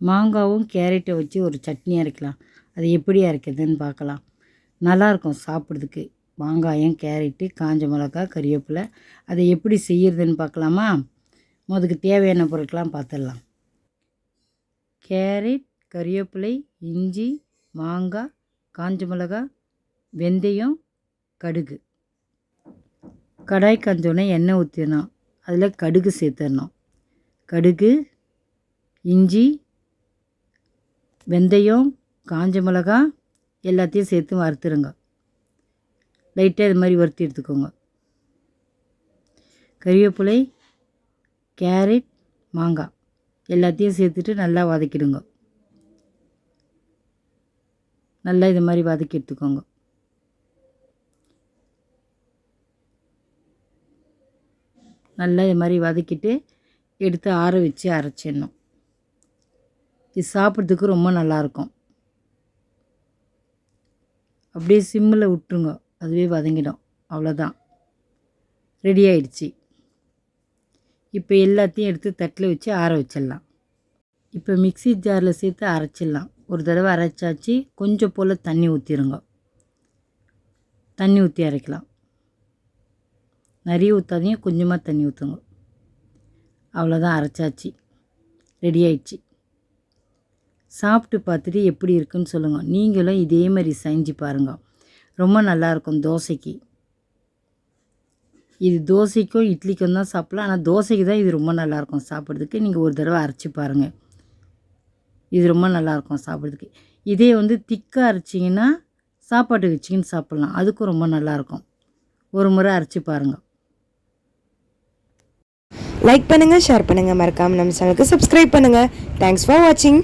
மாங்காவும் கேரட்டை வச்சு ஒரு சட்னி அரைக்கலாம் அது எப்படி அரைக்கிறதுன்னு பார்க்கலாம். நல்லாயிருக்கும் சாப்பிட்றதுக்கு. மாங்காயம் கேரட்டு காஞ்ச மிளகா கறிவேப்பிலை. அதை எப்படி செய்கிறதுன்னு பார்க்கலாமா? முதக்கு தேவையான பொருட்கள்லாம் பார்த்துடலாம். கேரட் கறிவேப்பிலை இஞ்சி மாங்காய் காஞ்ச மிளகா வெந்தயம் கடுகு. கடாய் காஞ்சோடனே எண்ணெய் ஊற்றிடணும் அதில் கடுகு சேர்த்துடணும். கடுகு இஞ்சி வெந்தயம் காஞ்ச மிளகா எல்லாத்தையும் சேர்த்து வறுத்துருங்க. லைட்டாக இது மாதிரி வறுத்து எடுத்துக்கோங்க. கறிவேப்பிலை கேரட் மாங்காய் எல்லாத்தையும் சேர்த்துட்டு நல்லா வதக்கிடுங்க. நல்லா இது மாதிரி வதக்கி எடுத்துக்கோங்க. நல்லா இது மாதிரி வதக்கிட்டு எடுத்து ஆற வச்சு அரைச்சிடணும். இது சாப்பிட்றதுக்கு ரொம்ப நல்லாயிருக்கும். அப்படியே சிம்மில் விட்டுருங்க. அதுவே வதங்கிடும். அவ்வளோதான். ரெடி ஆயிடுச்சு. இப்போ எல்லாத்தையும் எடுத்து தட்டில் வச்சு ஆற வச்சிடலாம். இப்போ மிக்ஸி ஜாரில் சேர்த்து அரைச்சிடலாம். ஒரு தடவை அரைச்சாச்சு. கொஞ்சம் போல் தண்ணி ஊற்றிடுங்க தண்ணி ஊற்றி அரைக்கலாம். நிறைய ஊற்றாதீங்க. கொஞ்சமாக தண்ணி ஊற்றுங்க. அவ்வளோதான். அரைச்சாச்சு. ரெடி ஆயிடுச்சு. சாப்பிட்டு பார்த்துட்டு எப்படி இருக்குன்னு சொல்லுங்கள் நீங்களும் இதே மாதிரி செஞ்சு பாருங்கள் ரொம்ப நல்லாயிருக்கும் தோசைக்கு. இது தோசைக்கும் இட்லிக்கும் தான் சாப்பிட்லாம். ஆனால் தோசைக்கு தான் இது ரொம்ப நல்லாயிருக்கும் சாப்பிட்றதுக்கு. நீங்கள் ஒரு தடவை அரைச்சி பாருங்கள் இது ரொம்ப நல்லாயிருக்கும் சாப்பிட்றதுக்கு. இதே வந்து திக்காக அரைச்சிங்கன்னா சாப்பாட்டுக்கு வச்சிங்கன்னு சாப்பிட்லாம். அதுக்கும் ரொம்ப நல்லாயிருக்கும் ஒரு முறை அரைச்சி பாருங்கள் லைக் பண்ணுங்கள் ஷேர் பண்ணுங்கள் மறக்காமல் நம்ம சேனலுக்கு சப்ஸ்கிரைப் பண்ணுங்கள் தேங்க்ஸ் ஃபார் வாட்சிங்